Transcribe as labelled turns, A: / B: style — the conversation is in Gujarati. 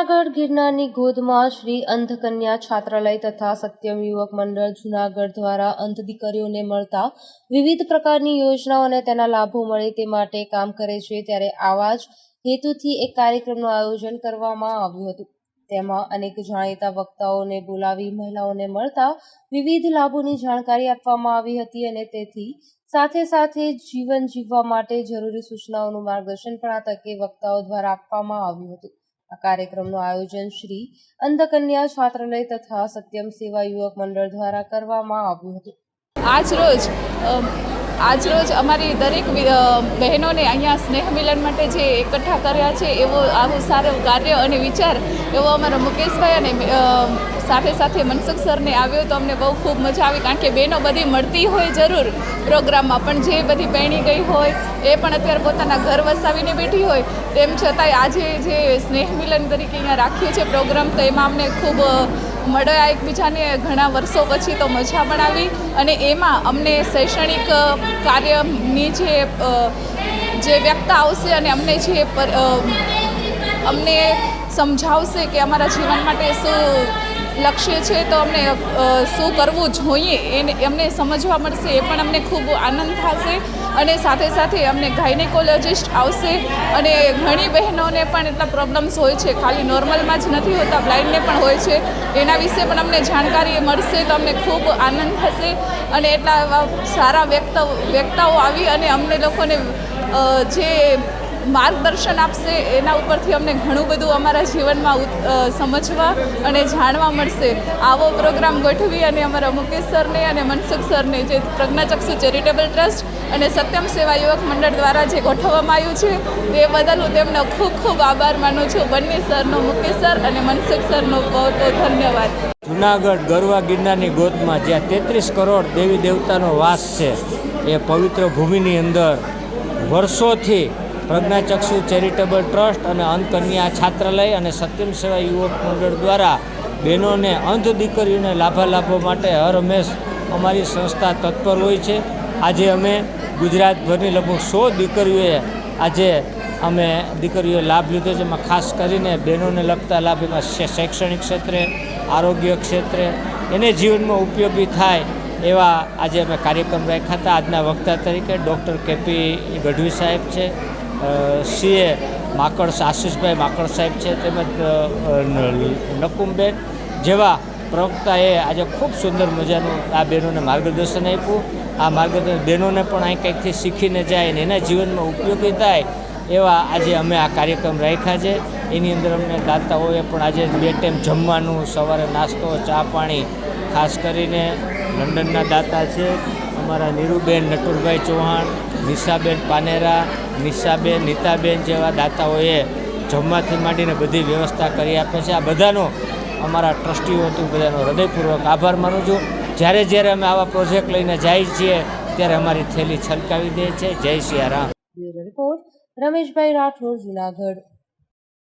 A: જૂનાગઢ ગિરનારની ગોદમાં શ્રી અંધકન્યા છાત્રાલય તથા સત્યમ યુવક મંડળ જૂનાગઢ દ્વારા અંધ દીકરીઓને મળતા વિવિધ પ્રકારની યોજનાઓ અને તેના લાભો મળે તે માટે કામ કરે છે ત્યારે આવા જ હેતુથી એક કાર્યક્રમનું આયોજન કરવામાં આવ્યું હતું. તેમાં અનેક જાણીતા વક્તાઓને બોલાવી મહિલાઓને મળતા વિવિધ લાભોની જાણકારી આપવામાં આવી હતી અને તેથી સાથે સાથે જીવન જીવવા માટે જરૂરી સૂચનાઓનું માર્ગદર્શન પણ આ તકે વક્તાઓ દ્વારા આપવામાં આવ્યું હતું. આ કાર્યક્રમનું આયોજન શ્રી અંધકન્યા છાત્રાલય તથા સત્યમ સેવા યુવક મંડળ દ્વારા કરવામાં આવ્યું હતું.
B: આજ રોજ આજ રોજ અમારી દરેક બહેનોને અહીંયા સ્નેહ મિલન માટે જે એકઠા કર્યા છે, એવો આવું સારું કાર્ય અને વિચાર એવો અમારા મુકેશભાઈ અને સાથે સાથે મનસુખ સરને આવ્યો તો અમને બહુ ખૂબ મજા આવી, કારણ કે બહેનો બધી મળતી હોય જરૂર પ્રોગ્રામમાં, પણ જે બધી પહેણી ગઈ હોય, એ પણ અત્યારે પોતાના ઘર વસાવીને બેઠી હોય, તેમ છતાંય આજે જે સ્નેહ મિલન તરીકે અહીંયા રાખ્યું છે પ્રોગ્રામ, તો એમાં અમને ખૂબ મળ્યા એકબીજાને ઘણા વર્ષો પછી તો મજા પણ આવી. અને એમાં અમને શૈક્ષણિક કાર્યની જે જે વ્યક્તા આવશે અને અમને જે અમને સમજાવશે કે અમારા જીવન માટે શું લક્ષ્ય છે, તો અમને શું કરવું જોઈએ, એને અમને સમજવા મળશે, એ પણ અમને ખૂબ આનંદ થશે. અને સાથે સાથે અમને ગાયનેકોલોજિસ્ટ આવશે અને ઘણી બહેનોને પણ એટલા પ્રોબ્લેમ્સ હોય છે. ખાલી નોર્મલમાં જ નથી હોતા બ્લાઇન્ડને પણ હોય છે. એના વિશે પણ અમને જાણકારી મળશે તો અમને ખૂબ આનંદ થશે અને એટલા સારા વ્યક્ત, વ્યક્તાઓ આવી અને અમને લોકોને જે માર્ગદર્શન આપશે, એના ઉપરથી અમને ઘણું બધું અમારા જીવનમાં સમજવા અને જાણવા મળશે. આવો પ્રોગ્રામ ગોઠવી અને અમારા મુકેશ સરને અને મનસુખ સરને, જે પ્રજ્ઞાચક્ષુ ચેરિટેબલ ટ્રસ્ટ અને સત્યમ સેવા યુવક મંડળ દ્વારા જે ગોઠવવામાં આવ્યું છે, તે બદલ હું તેમનો ખૂબ ખૂબ આભાર માનું છું. બંને સરનો મુકેશ સર અને મનસુખ સરનો બહુ બહુ ધન્યવાદ.
C: જુનાગઢ ગરવા ગિરનારની ગોદમાં જ્યાં તેત્રીસ કરોડ દેવી દેવતાનો વાસ છે, એ પવિત્ર ભૂમિની અંદર વર્ષોથી પ્રજ્ઞાચક્ષુ ચેરિટેબલ ટ્રસ્ટ અને અંધકન્યા છાત્રાલય અને સત્યમ સેવા યુવક મંડળ દ્વારા બહેનોને અંધ દીકરીઓને લાભાલાભો માટે હર હંમેશ અમારી સંસ્થા તત્પર હોય છે. આજે અમે ગુજરાતભરની લગભગ સો દીકરીઓએ આજે અમે દીકરીઓએ લાભ લીધો છે. એમાં ખાસ કરીને બહેનોને લગતા લાભ એમાં શૈક્ષણિક ક્ષેત્રે, આરોગ્ય ક્ષેત્રે, એને જીવનમાં ઉપયોગી થાય એવા આજે અમે કાર્યક્રમ રાખ્યા હતા. આજના વક્તા તરીકે ડૉક્ટર કેપી ગઢવી સાહેબ છે. સીએ માકડ આશીષભાઈ માકડ સાહેબ છે તેમજ નકુમબેન જેવા પ્રવક્તાએ આજે ખૂબ સુંદર મજાનું આ બહેનોને માર્ગદર્શન આપ્યું. આ માર્ગદર્શન, બહેનોને પણ અહીં કંઈકથી શીખીને જાય અને એના જીવનમાં ઉપયોગી થાય એવા આજે અમે આ કાર્યક્રમ રાખ્યા છે. એની અંદર અમને દાતાઓએ પણ આજે બે ટાઈમ જમવાનું, સવારે નાસ્તો, ચા પાણી ખાસ કરીને લંડનના દાતા છે. અમારા નીરુબેન નટુરભાઈ ચૌહાણ, નિશાબેન પાનેરા, નિશાબેન, નીતાબેન જેવા દાતાઓએ જમવાથી માંડીને બધી વ્યવસ્થા કરી આપે છે. આ બધાનો અમારા ટ્રસ્ટીઓ હતું, બધાનો હૃદયપૂર્વક આભાર માનું છું. જ્યારે જ્યારે અમે આવા પ્રોજેક્ટ લઈને જઈએ છીએ, ત્યારે અમારી થેલી છલકાવી દે છે. જય શિયા
A: રામ. રિપોર્ટ, રમેશભાઈ રાઠોડ, જુનાગઢ.